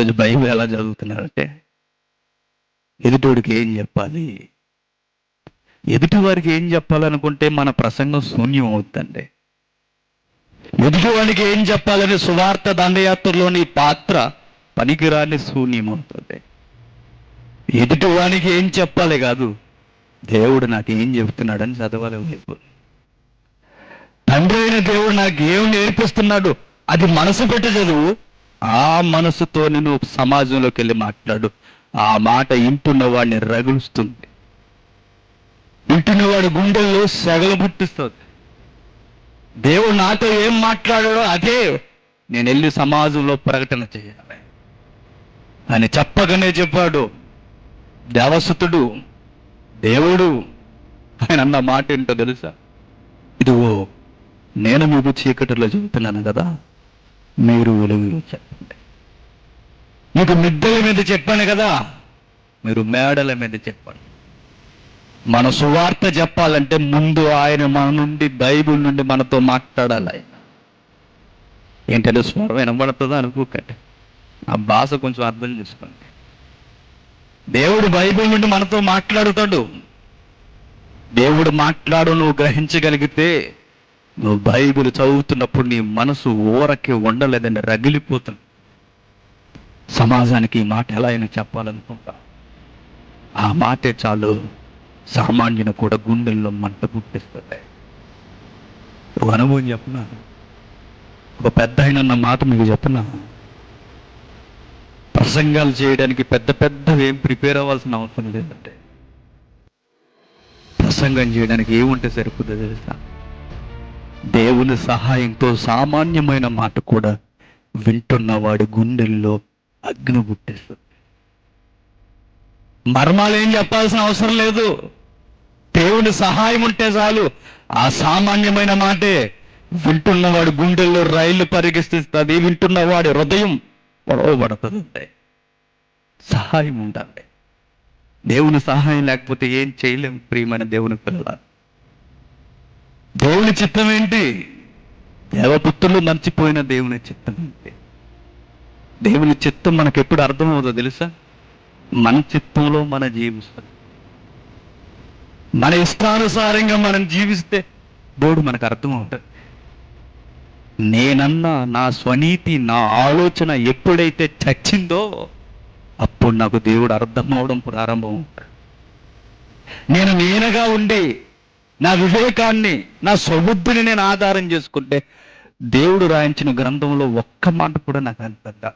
ఈరోజు బైబిల్ ఎలా చదువుతున్నారంటే ఎదుటోడికి ఏం చెప్పాలి? ఎదుటి వారికి ఏం చెప్పాలనుకుంటే మన ప్రసంగం శూన్యం అవుతుందండి. ఎదుటివాడికి ఏం చెప్పాలని సువార్త దండయాత్రలోని పాత్ర పనికిరాని శూన్యం అవుతుంది. ఎదుటివానికి ఏం చెప్పాలి కాదు దేవుడు నాకు ఏం చెప్తున్నాడని చదవాలి వైపు. తండ్రి అయిన దేవుడు నాకు ఏం నేర్పిస్తున్నాడు అది మనసు పెట్టి చదువు ఆ మనసుతో నువ్వు సమాజంలోకి వెళ్ళి మాట్లాడు. ఆ మాట ఇంటున్న వాడిని రగులుస్తుంది. ఇంటున్న వాడి గుండెల్లో సెగలు పుట్టిస్తుంది. దేవుడు నాతో ఏం మాట్లాడాడో అదే. నేను వెళ్ళి సమాజంలో ప్రకటన చేయాలి. అని చెప్పగానే చెప్పాడు. దేవసుతుడు దేవుడు ఆయన అన్న మాట ఏంటో తెలుసా? ఇదిగో నేను మీకు చీకటిలో చెబుతున్నాను కదా. మీరు వెలుగులు చెప్పండి. మీకు మిద్దెల మీద చెప్పాను కదా మీరు మేడల మీద చెప్పండి. మన సువార్త చెప్పాలంటే ముందు ఆయన మన నుండి బైబుల్ నుండి మనతో మాట్లాడాలి ఆయన. ఏంటంటే స్వరం వినబడుతుందో అనుకోకండి. ఆ భాష కొంచెం అర్థం చేసుకోండి. దేవుడు బైబిల్ నుండి మనతో మాట్లాడుతాడు. దేవుడు మాట్లాడు నువ్వు గ్రహించగలిగితే నువ్వు బైబిల్ చదువుతున్నప్పుడు నీ మనసు ఊరకే ఉండలేదని రగిలిపోతుంది. సమాజానికి ఈ మాట ఎలా అయినా చెప్పాలనుకుంటా. ఆ మాటే చాలు సామాన్యుని కూడా గుండెల్లో మంట పుట్టిస్తుంది. ఒక అనుభవం చెప్పనా ఒక పెద్ద అయినన్న మాట మీకు చెప్పనా ప్రసంగాలు చేయడానికి పెద్ద పెద్దవి ఏం ప్రిపేర్ అవ్వాల్సిన అవసరం లేదంటే. ప్రసంగం చేయడానికి ఏముంటే సరిపోతుందో తెలుసా? దేవుని సహాయంతో సామాన్యమైన మాట కూడా వింటున్న వాడి గుండెల్లో అగ్ని పుట్టేస్తుంది. మర్మాలు ఏం చెప్పాల్సిన అవసరం లేదు. దేవుని సహాయం ఉంటే చాలు. ఆ సామాన్యమైన మాటే వింటున్నవాడి గుండెల్లో రైళ్ళు పరిగెత్తిస్తుంది. వింటున్నవాడి హృదయం పొడవబడుతుంది సహాయం ఉండాలి. దేవుని సహాయం లేకపోతే ఏం చేయలేం ప్రియమైన దేవుని పిల్లలు దేవుని చిత్తం ఏంటి? దేవపుత్రులు మర్చిపోయిన దేవుని చిత్తం ఏంటి? దేవుని చిత్తం మనకు ఎప్పుడు అర్థమవుతుందో తెలుసా? మన చిత్తంలో మన జీవిస్తుంది మన ఇష్టానుసారంగా మనం జీవిస్తే దేవుడు మనకు అర్థమవుతుంది నేనన్నా నా స్వనీతి నా ఆలోచన ఎప్పుడైతే చచ్చిందో అప్పుడు నాకు దేవుడు అర్థం అవడం ప్రారంభం నేను నేనగా ఉండి నా వివేకాన్ని నా స్వబుద్ధిని నేను ఆధారం చేసుకుంటే దేవుడు రాయించిన గ్రంథంలో ఒక్క మాట కూడా నాకు అర్థం